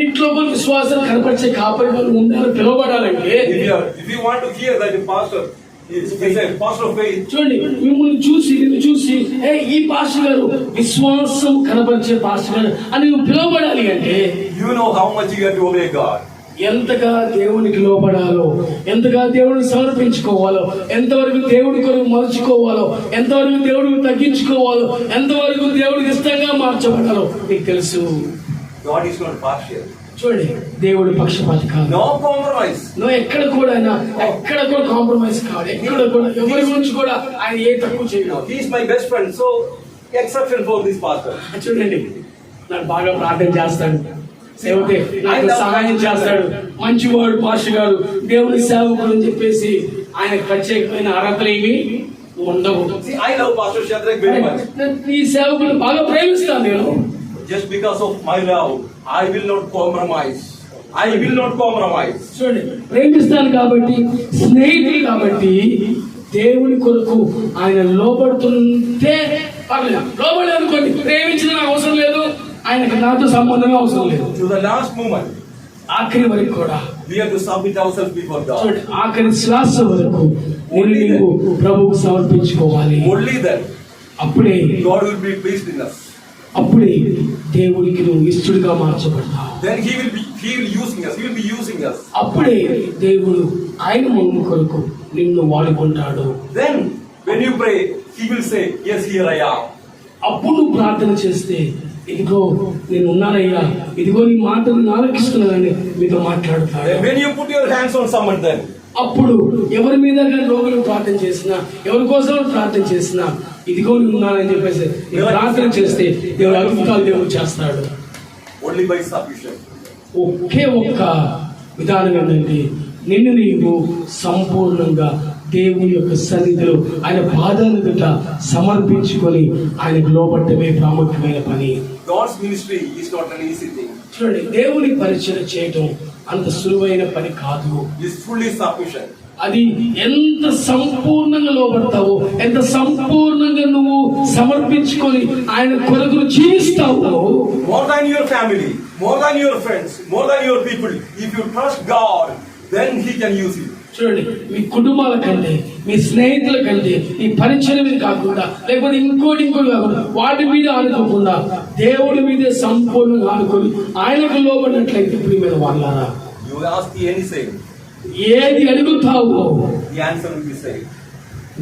అన్నిట్లో కూడా విశ్వాసం కనపరిచే కాపరి వాళ్ళు ఉండాలని పిలువబడాలంటే చూడండి మిమ్మల్ని చూసి నిన్ను చూసి ఏ ఈ పాస్టర్ గారు విశ్వాసం కనపరిచే పాస్టర్ గారు అని నువ్వు పిలువబడాలి అంటే much you have to obey God. ఎంతగా దేవునికి లోపడాలో ఎంతగా దేవుడిని సమర్పించుకోవాలో ఎంతవరకు దేవుడి కొరకు మలుచుకోవాలో ఎంతవరకు దేవుడికి తగ్గించుకోవాలో ఎంతవరకు దేవుడికి ఇష్టంగా మార్చబడాలో నీకు తెలుసు God is not partial. చూడండి దేవుడి పక్షపాతి కాదు No compromise. నువ్వు ఎక్కడ కూడా ఆయన ఎక్కడ కూడా కాంప్రమైజ్ కాదు ఎక్కడ కూడా ఎవరి గురించి కూడా ఆయన ఏ తక్కువ చేయడు is my best friend, so exception for this pastor. చూడండి నాకు బాగా ప్రార్థన చేస్తాడు సేవతే నాకు సహాయం చేస్తాడు మంచివాడు పాష గారు దేవుని సేవకుడు అని చెప్పేసి ఆయన ప్రత్యేకమైన అర్హతలు ఏమి ఉండవు. ఈ సేవకుడు బాగా ప్రేమిస్తాను నేను Just because of my love, I will not compromise. I will not compromise. చూడండి ప్రేమిస్తాను కాబట్టి స్నేహితులు కాబట్టి దేవుని కొరకు ఆయన లోబడుతుంటే పర్లేదు లోబడి అనుకోండి ప్రేమించిన అవసరం లేదు ఆయనకి నాతో సంబంధమే అవసరం లేదు To the last moment, ఆఖరి వరకు కూడా we have to submit ourselves before God. చూడండి ఆఖరి శ్వాస వరకు నేను నీకు ప్రభువుకు సమర్పించుకోవాలి Only then, అప్పుడే God will be pleased in us. అప్పుడే దేవుడికి నువ్వు ఇష్టడుగా మార్చబడతావు He will be He will using us. He will be using us. అప్పుడే దేవుడు ఆయన మహిమ కొరకు నిన్ను వాడుకుంటాడు Then, when you pray, He will say, Yes, here I am. అప్పుడు నువ్వు ప్రార్థన చేస్తే ఇదిగో నేను ఉన్నానయ్యా ఇదిగో నీ మాటలు నేను ఆలకిస్తున్నానని మీతో మాట్లాడతాడు when you put your hands on someone, then అప్పుడు ఎవరి మీద కానీ రోగులకు ప్రార్థన చేసినా ఎవరి కోసం ప్రార్థన చేసినా ఇదిగో నేను ఉన్నానని చెప్పేసి ప్రార్థన చేస్తే దేవుడు అద్భుతాలు దేవుడు చేస్తాడు by submission. ఒకే ఒక్క విధానం ఏంటంటే నిన్ను నీవు సంపూర్ణంగా దేవుని యొక్క సన్నిధిలో ఆయన పాదాల దుట సమర్పించుకొని ఆయనకు లోబట్టమే ప్రాముఖ్యమైన పని. చూడండి దేవుని పరిచయం చేయటం అంత సులువైన పని కాదు. అది ఎంత సంపూర్ణంగా లోబడతావో ఎంత సంపూర్ణంగా నువ్వు సమర్పించుకొని ఆయన కొరకు జీవిస్తావో More than your family, more than your friends, more than your people, if you trust God, then He can use you. చూడండి మీ కుటుంబాల కంటే మీ స్నేహితుల కంటే మీ పరిచయం మీద కాకుండా లేకపోతే ఇంకోటి ఇంకోటి కాకుండా వాటి మీద ఆనుకోకుండా దేవుడి మీదే సంపూర్ణంగా ఆనుకొని ఆయనకు లోబడినట్లయితే ప్రియమైన వాళ్ళారా ask any same, ఏది అడుగుతావో.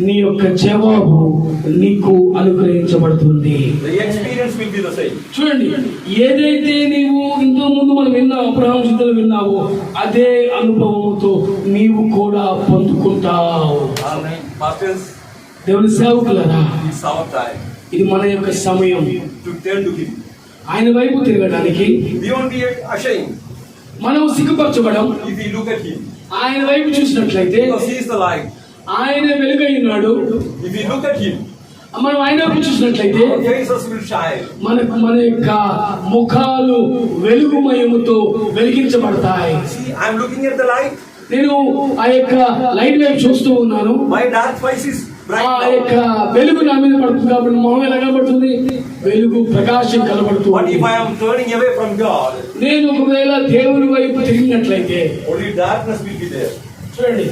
నీ యొక్క జవాబు నీకు అనుగ్రహించబడుతుంది. చూడండి ఏదైతే నీవు ఇంతకు ముందు మనం విన్నావు శుద్ధులు విన్నావో అదే అనుభవంతో నీవు కూడా పొందుకుంటావు దేవుని సేవకులరా ఇది మన యొక్క సమయం. ఆయన వైపు తిరగడానికి We won't be ashamed మనం సిగ్గుపరచబడం ఆయన వైపు చూసినట్లయితే ఆయన వెలుగై ఉన్నాడు. మనం ఆయన వైపు చూసినట్లయితే మనకు మన యొక్క ముఖాలు వెలుగు మయముతో వెలిగించబడతాయి నేను ఆ యొక్క లైట్ వైపు చూస్తూ ఉన్నాను. మై డార్క్ ఫైస్ ఆ యొక్క. వెలుగు నా మీద పడుతుంది కాబట్టి మొహం ఎలా కనబడుతుంది వెలుగు ప్రకాశం But if కనబడుతుంది I am turning away from God, నేను ఒకవేళ దేవుని వైపు తిరిగినట్లయితే only darkness will be there. చూడండి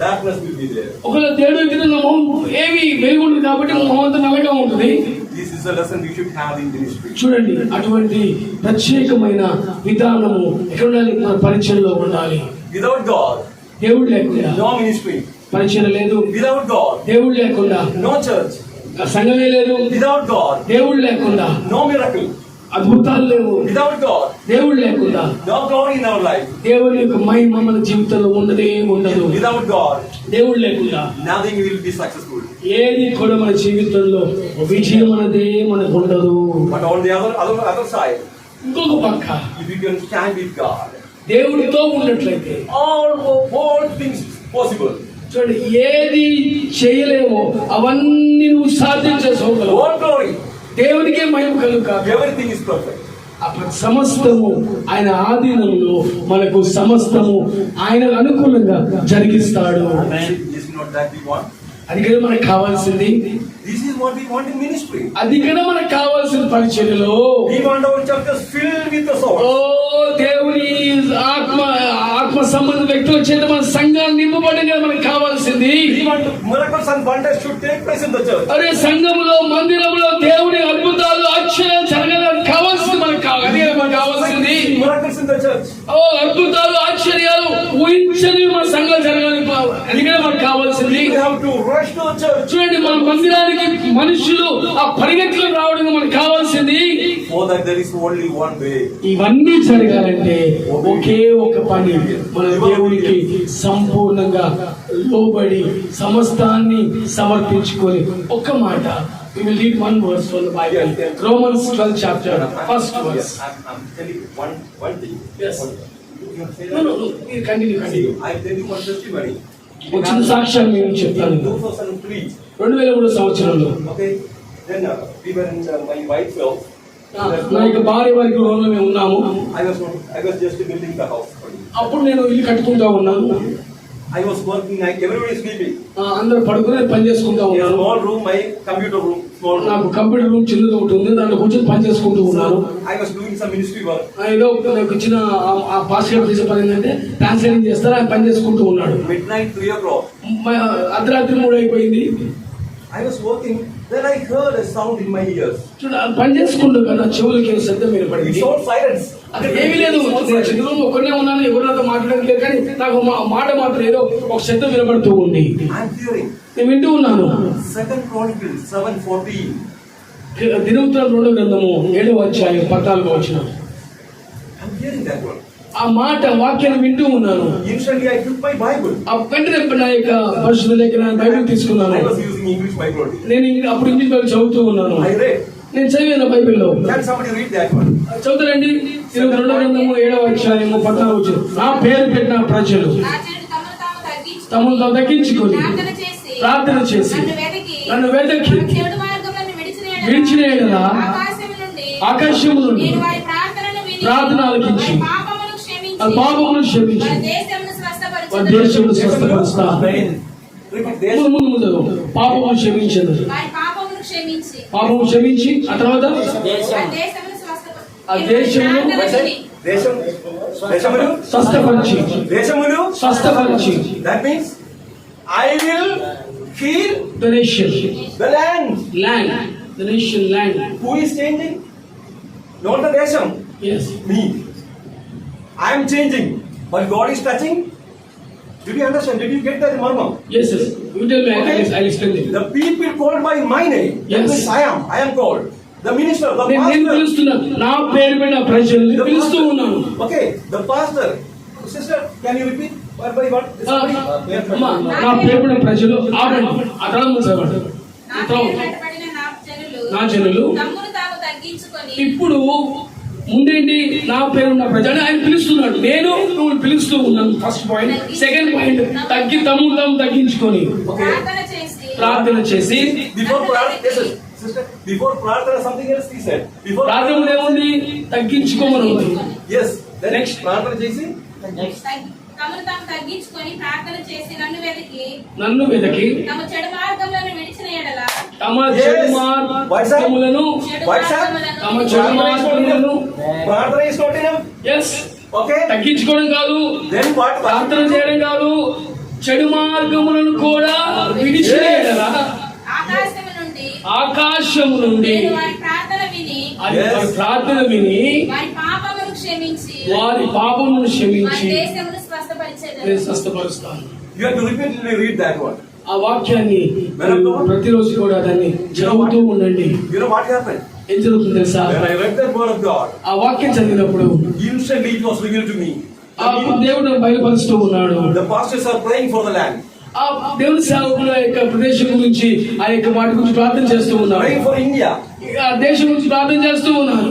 Darkness will be there. ఒకవేళ దేవుడు దగ్గర నా మొహం ఏమి వెలుగు కాబట్టి నా మొహం అంతా నల్లగా ఉంటుంది This is a lesson we should have in ministry. చూడండి అటువంటి ప్రత్యేకమైన విధానము ఎక్కడ ఉండాలి మన పరిచయంలో ఉండాలి Without God, దేవుడు లేకుండా no ministry. పరిచయం లేదు. విదౌట్ గాడ్ దేవుడు లేకుండా. నో చర్చ్ సంఘమే లేదు. విదౌట్ గాడ్ దేవుడు లేకుండా. నో మిరకల్ అద్భుతాలు లేవు. విదౌట్ గాడ్ దేవుడు లేకుండా. No glory in our life దేవుడు యొక్క మై మమ్మల్ జీవితంలో ఉండదే ఉండదు. విదౌట్ గాడ్ దేవుడు లేకుండా. నథింగ్ విల్ బి సక్సెస్ఫుల్ ఏది కూడా మన జీవితంలో విజయం మనదే మనకు ఉండదు. But on the other other other side ఇంకొక పక్క. If you can stand with God దేవుడితో ఉన్నట్లయితే ఆల్ హోల్ థింగ్స్ పాసిబుల్ చూడండి ఏది చేయలేమో అవన్నీ నువ్వు సాధ్యం చేసుకోగలవు. All glory. దేవునికే మహిమ కలుగు is perfect. అప్పుడు సమస్తము ఆయన ఆధీనంలో మనకు సమస్తము ఆయన అనుకూలంగా జరిగిస్తాడు. అది కదా మనకు కావాల్సింది this is what we want in ministry అది కదా మనకు కావాల్సిన పరిచర్యలో. We want our chapters fill with the soul ఓ దేవుని ఆత్మ ఆత్మ సంబంధ వ్యక్తుల చేత మన సంఘాన్ని నింపబడడం కదా మనకు కావాల్సింది. అరే సంఘములో మందిరములో దేవుని అద్భుతాలు అక్షరాలు జరగడానికి కావాల్సింది మనకు కావాలి. మనకు కావాల్సింది. ఓ అద్భుతాలు ఆశ్చర్యాలు ఊహించని మన సంఘం జరగాలి. అది కూడా మనకు కావాల్సింది చూడండి మన మందిరానికి మనుషులు ఆ పరిగెత్తులు రావడం మనకు కావాల్సింది. ఇవన్నీ జరగాలంటే ఒకే ఒక పని. మన దేవునికి సంపూర్ణంగా లోబడి సమస్తాన్ని సమర్పించుకొని ఒక మాట. మీరు కంటిన్యూ కంటిన్యూ ఐ తెలియ మన సృష్టి మరి ఒక చిన్న సాక్ష్యాన్ని నేను చెప్తాను 2003, రెండు వేల మూడు సంవత్సరంలో uh, uh. నా యొక్క భార్య వారికి రోజులో మేము ఉన్నాము. అప్పుడు నేను ఇల్లు కట్టుకుంటా ఉన్నాను working night, everybody is sleeping. ఆ, అందరూ పడుకుని పని చేసుకుంటా ఉన్నాను my computer room, small room. నాకు కంప్యూటర్ రూమ్ చిన్నది ఒకటి ఉంది దాంట్లో కూర్చొని పని చేసుకుంటూ ఉన్నాను ఏదో నాకు ఇచ్చిన పాస్ గారు చేసే పని ఏంటంటే ట్రాన్స్లేషన్ చేస్తారు ఆయన పని చేసుకుంటూ ఉన్నాడు. మ- అర్ధరాత్రి మూడు అయిపోయింది then I heard a sound in my ears. చూడ ఆ పని చేసుకుంటూ కదా చెవులకి శబ్దం వినపడింది silence. అక్కడ ఏమీ లేదు నేను చిన్న ఒక్కనే ఉన్నాను ఎవరు నాతో మాట్లాడడం లేదు కానీ నాకు మా- మాట మాత్రం ఏదో ఒక శబ్దం వినపడుతూ ఉంది. నేను వింటూ ఉన్నాను Second Chronicles, seven fourteen. దినోత్తరం రెండో గ్రంథము ఏడవ అధ్యాయం పద్నాలుగో వచ్చిన I'm hearing that one. ఆ మాట వాక్యాన్ని వింటూ ఉన్నాను వెంటనే నా యొక్క పరిశుద్ధ లేఖన బైబిల్ తీసుకున్నాను I was using English Bible only. నేను అప్పుడు ఇంగ్లీష్ బైబిల్ చదువుతూ ఉన్నాను I read. నేను చదివాను బైబిల్లో Can somebody read that one? చదువుతారండి ఇరవై రెండో గ్రంథము ఏడవ అధ్యాయము పద్నాలుగు నా పేరు పెట్టిన ప్రజలు రాజులు తమను తాము తగ్గించుకొని తమను తాము తగ్గించుకొని ప్రార్థన చేసి నన్ను వెతికి విడిచిన ఎడల ఆకాశము నుండి. ఆకాశము నుండి నేను వారి ప్రార్థనను విని ప్రార్థన ఆలకించి పాపమును క్షమించి ఆ పాపమును క్షమించి వారి దేశమును దేశమును స్వస్థపరుస్తా. ముందు. పాపమును క్షమించదు వారి పాపమును క్షమించి. పాపము క్షమించి ఆ తర్వాత? దేశమును ఆ వారి దేశమును స్వస్థపరిచి. దేశములు స్వస్థపరిచి. That means I will heal the nation the land land the nation land who is changing not the దేశం yes me I am changing but God is touching did you understand did you get that marmam yes yes you tell me I I explain it the people called by my name that Yes. means I am I am called the minister the నేను నేను pastor పిలుస్తున్నాను నా పేరు పైన ప్రజల్ని the పిలుస్తూ pastor. ఉన్నాను okay the pastor word by word? ఆ, అమ్మా, నా పేరు పైన ప్రజలు ఆడండి. ఆ తర్వాత ముందు చదవండి నా పేరు నా జనులు నా ఇప్పుడు ముందేంటి? నా పేరున్న ప్రజలు ఆయన పిలుస్తున్నాడు. నేను నువ్వు పిలుస్తూ ఉన్నాను. ఫస్ట్ పాయింట్ సెకండ్ పాయింట్ తగ్గి తమ్ముడు తాము తగ్గించుకొని. ప్రార్థన చేసి. ప్రార్థన prarthana something else he said. Before ప్రార్థన ముందు ఏముంది? తగ్గించుకోమని Next. prarthana చేసి తమను తాము తగ్గించుకొని ప్రార్థన చేసి నన్ను వెతికి నన్ను వెదకి తమ చెడు మార్గములను విడిచిన ఎడల తమ. చెడు మార్గములను? తమ చెడు మార్గములను ప్రార్థన ఎస్ okay తగ్గించుకోవడం కాదు. ప్రార్థన చేయడం కాదు. చెడు మార్గములను కూడా విడిచిన ఎడల. ఆకాశము నుండి ఆకాశము నుండి ప్రార్థన విని ప్రార్థన విని వారి పాపమును క్షమించి. వారి పాపమును క్షమించి దేశమును స్వస్థపరిచేదను నేను స్వస్థపరుస్తాను. One ఆ వాక్యాన్ని ప్రతిరోజు కూడా దాన్ని చదువుతూ ఉండండి. ఏం జరుగుతుంది తెలుసా? When I read that word of God ఆ వాక్యం చదివినప్పుడు instantly it was revealed to me. ఆ దేవుడు బయలుపరుస్తూ ఉన్నాడు. The pastors are praying for the land. ఆ దేవుని సేవకుల యొక్క ప్రదేశం గురించి ఆ యొక్క వాటి గురించి ప్రార్థన చేస్తూ ఉన్నారు. For India. ఆ దేశం గురించి ప్రార్థన చేస్తూ ఉన్నారు.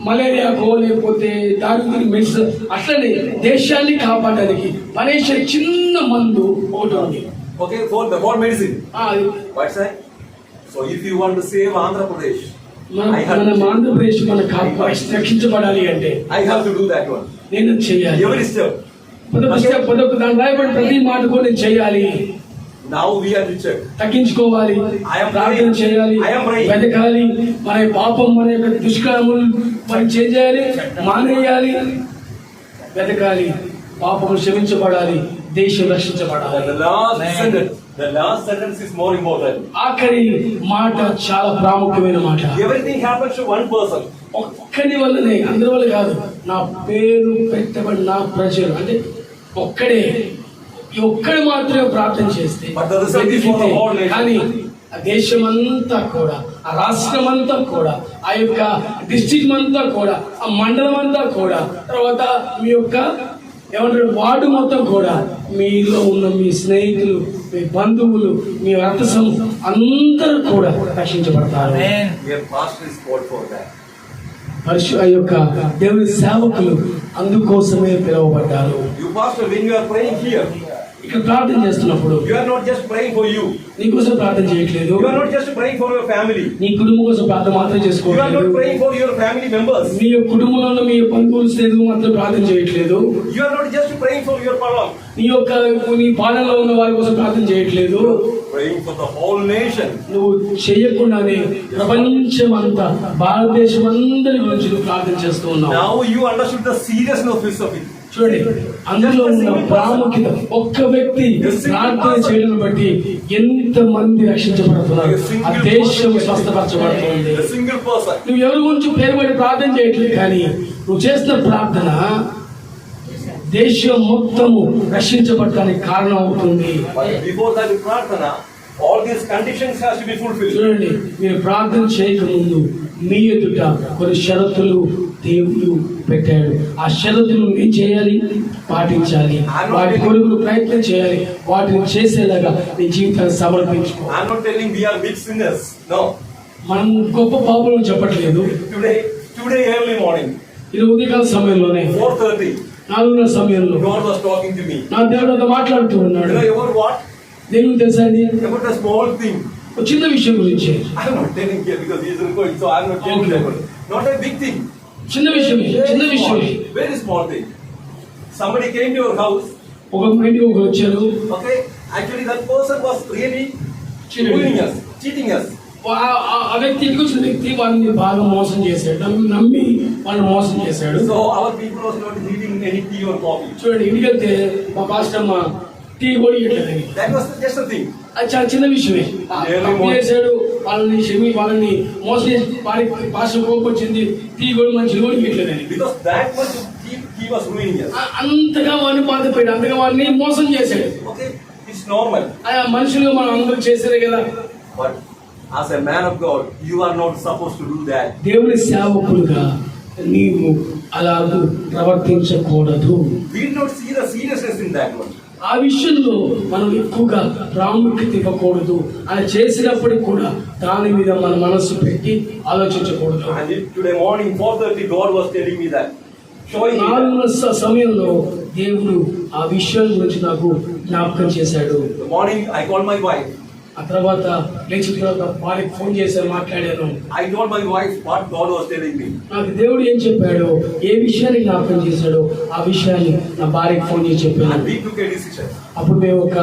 మలేరియాకో లేకపోతే దానికి మెడిసిన్ అట్లనే దేశాన్ని కాపాడడానికి పనేశ్వర చిన్న మందు ఒకటి ఉంది okay for the for medicine ఆ, అది what's that So if you want to save Andhra Pradesh, మన ఆంధ్రప్రదేశ్ మన రక్షించబడాలి అంటే I have to do that one. నేను చేయాలి. పదొక స్టెప్ పదొక దాని రాయబడి ప్రతి మాట కూడా నేను చేయాలి we are to check. తగ్గించుకోవాలి ప్రార్థన. చేయాలి. వెతకాలి మన పాపం మన యొక్క దుష్కర్మలు పని చేయాలి? మానేయాలి. వెతకాలి. పాపం క్షమించబడాలి. దేశం రక్షించబడాలి. The ఆఖరి మాట చాలా ప్రాముఖ్యమైన మాట. ఎవరిథింగ్ హ్యాపన్స్ వన్ పర్సన్ ఒక్కని వల్లనే అందరి వల్ల కాదు నా పేరు పెట్టబడి నా ప్రజలు. అంటే ఒక్కడే. ఈ ఒక్కడి మాత్రమే ప్రార్థన చేస్తే కానీ దేశమంతా కూడా ఆ రాష్ట్రం అంతా కూడా ఆ యొక్క డిస్ట్రిక్ట్ అంతా కూడా ఆ మండలం అంతా కూడా తర్వాత మీ యొక్క ఏమంటారు వార్డు మొత్తం కూడా మీలో ఉన్న మీ స్నేహితులు మీ బంధువులు మీ రక్త అందరూ కూడా రక్షించబడతారు. పరిశు ఆ యొక్క దేవుని సేవకులు అందుకోసమే పిలువబడ్డారు. ఇక్కడ ప్రార్థన చేస్తున్నప్పుడు you are not just praying for you ప్రార్థన చేయట్లేదు. You are just praying for your family నీ కుటుంబం కోసం ప్రార్థన మాత్రమే చేసుకోవట్లేదు. You are your family members మీ కుటుంబంలో మీ పనిపూర్తి చేయదు మాత్రమే ప్రార్థన చేయట్లేదు. You are not just praying for your పొలం నీ యొక్క నీ పాలనలో ఉన్న వారి కోసం ప్రార్థన చేయట్లేదు. నువ్వు చేయకుండానే ప్రపంచం అంతా భారతదేశం అందరి గురించి నువ్వు ప్రార్థన చేస్తూ ఉన్నావు. చూడండి అందులో ఉన్న ప్రాముఖ్యత ఒక్క వ్యక్తి ప్రార్థన చేయడం బట్టి ఎంత మంది రక్షించబడుతున్నారు ఆ దేశం స్వస్థపరచబడుతుంది. నువ్వు ఎవరి గురించి పేరు పడి ప్రార్థన చేయట్లేదు కానీ నువ్వు చేస్తున్న ప్రార్థన దేశం మొత్తము రక్షించబడటానికి కారణం అవుతుంది to be fulfilled. చూడండి మీరు ప్రార్థన చేయకముందు మీ ఎదుట కొన్ని షరతులు దేవుడు పెట్టాడు. ఆ షరతులు ఏం చేయాలి పాటించాలి. వాటి కొరకు ప్రయత్నం చేయాలి. వాటిని చేసేలాగా నీ జీవితాన్ని సమర్పించుకో. I'm not telling we are big sinners. No. మనం గొప్ప పాపలు చెప్పట్లేదు. Today, today early morning, ఇది ఉదయకాల సమయంలోనే. 4.30, నాలుగున్న సమయంలో God was talking to me నా దేవుడు మాట్లాడుతూ ఉన్నాడు. ఎవర్ వాట్ దేవుడు తెలుసండి ఎవర్ ఎ స్మాల్ థింగ్ ఒక చిన్న విషయం గురించి. I am not telling here because he is so I am not telling here not a big thing చిన్న విషయం చిన్న విషయం very small thing somebody came to your house ఒక ఫ్రెండ్ ఒక వచ్చారు okay actually that person was really cheating yes cheating yes ఆ- వ్యక్తి ఇంటికి వచ్చిన వ్యక్తి వాళ్ళని బాగా మోసం చేశాడు. నమ్మి నమ్మి వాళ్ళని మోసం చేశాడు. Tea or coffee. చూడండి ఇంటికి వెళ్తే మా పాస్టర్ అమ్మ టీ కూడా. అది చాలా చిన్న విషయమే. చేశాడు వాళ్ళని క్షమి వాళ్ళని మోసం చేసి వారికి పాస్టర్ కోపం వచ్చింది టీ కూడా మంచి కూడా ఇవ్వట్లేదని అంతగా వాడిని బాధపడ్డాడు అంతగా వాడిని మోసం చేశాడు. మనుషులుగా మనం అందరూ చేసేదే కదా. But as a man of God, you are not supposed to do that. దేవుని సేవకులుగా నీవు అలాగూ ప్రవర్తించకూడదు We did not see the seriousness in that one. ఆ విషయంలో మనం ఎక్కువగా ప్రాముఖ్యత ఇవ్వకూడదు అని చేసినప్పటికి కూడా దాని మీద మన మనస్సు పెట్టి ఆలోచించకూడదు And it, today morning, 4.30, God was telling me that. Showing me that. నాలుగున్న స- సమయంలో దేవుడు ఆ విషయం గురించి నాకు జ్ఞాపకం చేశాడు morning, I called my wife. ఆ తర్వాత లేచిన తర్వాత వారికి ఫోన్ చేశాను మాట్లాడాను I told my wife what God was telling me. నాకు దేవుడు ఏం చెప్పాడో ఏ విషయాన్ని జ్ఞాపకం చేశాడో ఆ విషయాన్ని నా భార్యకి ఫోన్ చేసి చెప్పాను we took a decision. అప్పుడు మేము ఒక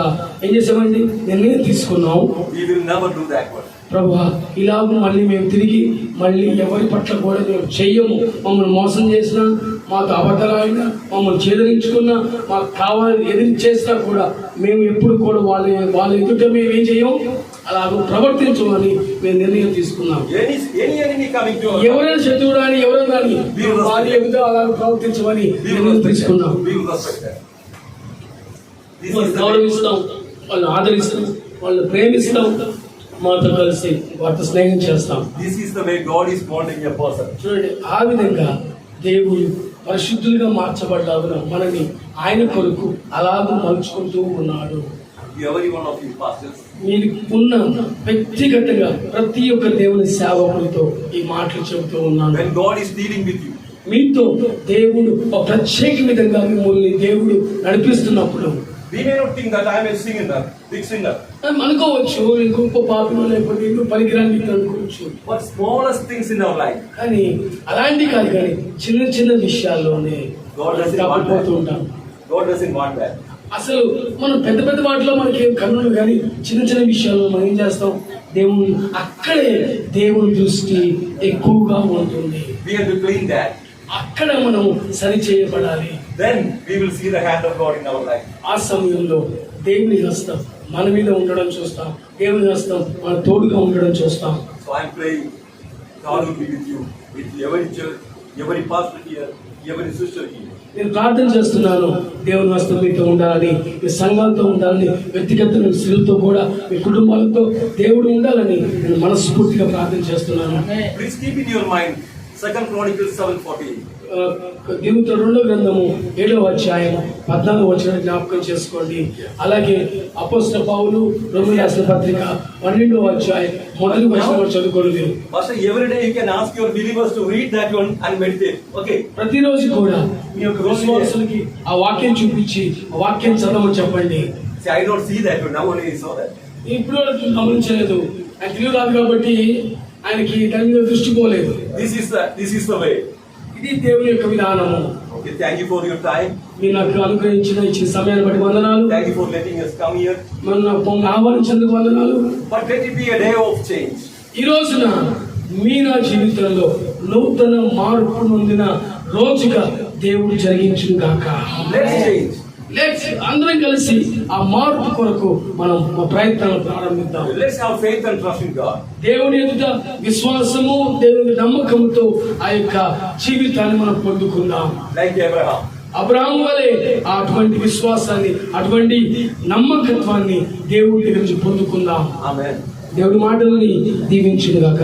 ఏం చేసామండి నిర్ణయం తీసుకున్నాం We will never do that one. ప్రభా ఇలాగ మళ్ళీ మేము తిరిగి మళ్ళీ ఎవరి పట్ల కూడా మేము చెయ్యము. మమ్మల్ని మోసం చేసినా మాకు అబద్ధాలైనా మమ్మల్ని చేదరించుకున్నా మాకు కావాలి ఎదిరి చేసినా కూడా మేము ఎప్పుడు కూడా వాళ్ళ వాళ్ళ ఎదుట మేము ఏం చెయ్యం అలాగ ప్రవర్తించమని మేము నిర్ణయం తీసుకున్నాం ఎవరైనా శత్రువు కానీ ఎవరైనా కానీ వాళ్ళ ఎదుట అలాగ ప్రవర్తించమని నిర్ణయం తీసుకున్నాం. గౌరవిస్తాం వాళ్ళని ఆదరిస్తాం వాళ్ళని ప్రేమిస్తాం మాతో కలిసి వారితో స్నేహం చేస్తాం This is the way God is molding a person. చూడండి ఆ విధంగా దేవుడు పరిశుద్ధులుగా మార్చబడ్డావున మనని ఆయన కొరకు అలాగూ మలుచుకుంటూ ఉన్నాడు Every one of you pastors. మీరు ఉన్న వ్యక్తిగతంగా ప్రతి ఒక్క దేవుని సేవకులతో ఈ మాటలు చెబుతూ ఉన్నాను When God is dealing with you, మీతో దేవుడు ఒక ప్రత్యేక విధంగా మిమ్మల్ని దేవుడు నడిపిస్తున్నప్పుడు we may not think that I am a sinner, big sinner. మనం అనుకోవచ్చు నేను గొప్ప పాపినో లేకపోతే ఎందుకు పనికిరాని అనుకోవచ్చు What smallest things in our life. కానీ అలాంటి కాదు కానీ చిన్న చిన్న విషయాల్లోనే God doesn't want తప్పిపోతూ ఉంటాం that. God doesn't want that. అసలు మనం పెద్ద పెద్ద వాటిలో మనకి ఏం కన్నులు కానీ చిన్న చిన్న విషయాల్లో మనం ఏం చేస్తాం దేవుని అక్కడే దేవుని దృష్టి ఎక్కువగా ఉంటుంది We have to clean that. అక్కడ మనం సరి చేయబడాలి then will see the hand of God in our life ఆ సమయంలో దేవుని హస్తం మన మీద ఉండడం చూస్తాం. దేవుని హస్తం మన తోడుగా ఉండడం చూస్తాం. So I'm praying God will be with you with ఎవరి ఎవరి పాస్టర్ హియర్ ఎవరి సిస్టర్ హియర్ నేను ప్రార్థన చేస్తున్నాను దేవుని హస్తం మీతో ఉండాలని మీ సంఘాలతో ఉండాలని వ్యక్తిగత స్త్రీలతో కూడా మీ కుటుంబాలతో దేవుడు ఉండాలని నేను మనస్ఫూర్తిగా ప్రార్థన చేస్తున్నాను. Please keep in your mind second chronicle seven forty దిగుత రెండో గ్రంథము ఏడవ అధ్యాయం పద్నాలుగు వచ్చిన జ్ఞాపకం చేసుకోండి అలాగే అపోస్త పావులు రెండు రాసిన పత్రిక పన్నెండవ అధ్యాయం మొదటి వచ్చిన చదువుకోండి Pastor, every day you can ask your believers to read that one and meditate. Okay. ప్రతిరోజు కూడా మీ యొక్క విశ్వాసులకి ఆ వాక్యం చూపించి ఆ వాక్యం చదవమని చెప్పండి see that one. Now only I saw that. ఇప్పుడు గమనించలేదు ఆయన తెలివి రాదు కాబట్టి ఆయనకి దాని మీద దృష్టి పోలేదు This is the this is the way. ఇది దేవుని యొక్క విధానము Okay, thank you for your time. మీరు నాకు అనుగ్రహించిన ఇచ్చిన సమయాన్ని బట్టి వందనాలు Thank you for letting us come here. మన నాకు ఆహ్వానించేందుకు వందనాలు But let it be a day of change. ఈ రోజున మీ నా జీవితంలో నూతన మార్పు నొందిన రోజుగా దేవుడు జరిగించును గాక Let's change. లెట్స్ అందరం కలిసి ఆ మార్పు కొరకు మనం ప్రయత్నాలు ప్రారంభిద్దాం have faith and trust in God. దేవుని ఎదుట విశ్వాసము దేవుని నమ్మకంతో ఆ యొక్క జీవితాన్ని మనం పొందుకుందాం Like Abraham. అబ్రాహం వలె అటువంటి విశ్వాసాన్ని అటువంటి నమ్మకత్వాన్ని దేవుడి దగ్గర నుంచి పొందుకుందాం. దేవుడి మాటల్ని దీవించుగాక